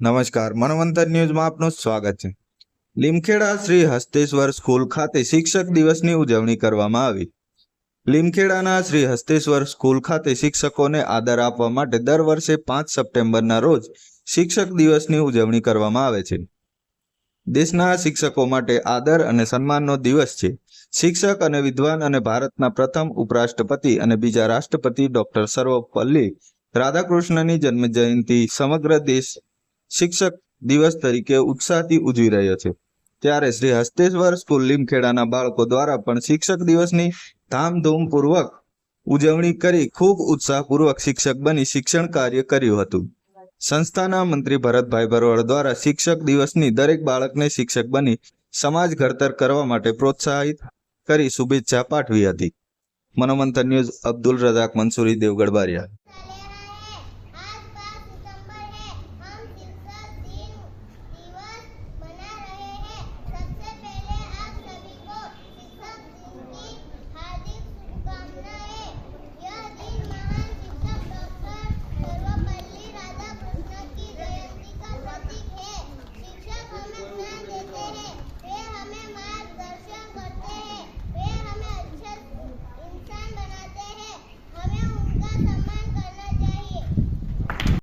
નમસ્કાર મનવંતર ન્યૂઝમાં આપનું સ્વાગત છે. લીમખેડા શ્રી હસ્તેશ્વર સ્કૂલ ખાતે શિક્ષક દિવસની ઉજવણી કરવામાં આવી. લીમખેડાના શ્રી હસ્તેશ્વર સ્કૂલ ખાતે શિક્ષકોને આદર આપવા માટે દર વર્ષે પાંચ સપ્ટેમ્બરના રોજ શિક્ષક દિવસની ઉજવણી કરવામાં આવે છે. દેશના શિક્ષકો માટે આદર અને સન્માનનો દિવસ છે. શિક્ષક અને વિદ્વાન અને ભારતના પ્રથમ ઉપરાષ્ટ્રપતિ અને બીજા રાષ્ટ્રપતિ ડોક્ટર સર્વપલ્લી રાધાકૃષ્ણની જન્મ જયંતિ સમગ્ર દેશ શિક્ષક દિવસ તરીકે ઉત્સાહથી ઉજવી રહ્યો છે. ત્યારે શ્રી હસ્તેશ્વર સ્કૂલ લીમખેડાના બાળકો દ્વારા પણ શિક્ષક દિવસની ધામધૂમપૂર્વક ઉજવણી કરી ખૂબ ઉત્સાહપૂર્વક શિક્ષક બની શિક્ષણ કાર્ય કર્યું હતું. સંસ્થાના મંત્રી ભરતભાઈ ભરવાડ દ્વારા શિક્ષક દિવસની દરેક બાળકને શિક્ષક બની સમાજ ઘડતર કરવા માટે પ્રોત્સાહિત કરી શુભેચ્છા પાઠવી હતી. મનોમંથન ન્યૂઝ અબ્દુલ રજાક મંસૂરી, દેવગઢ બારિયા.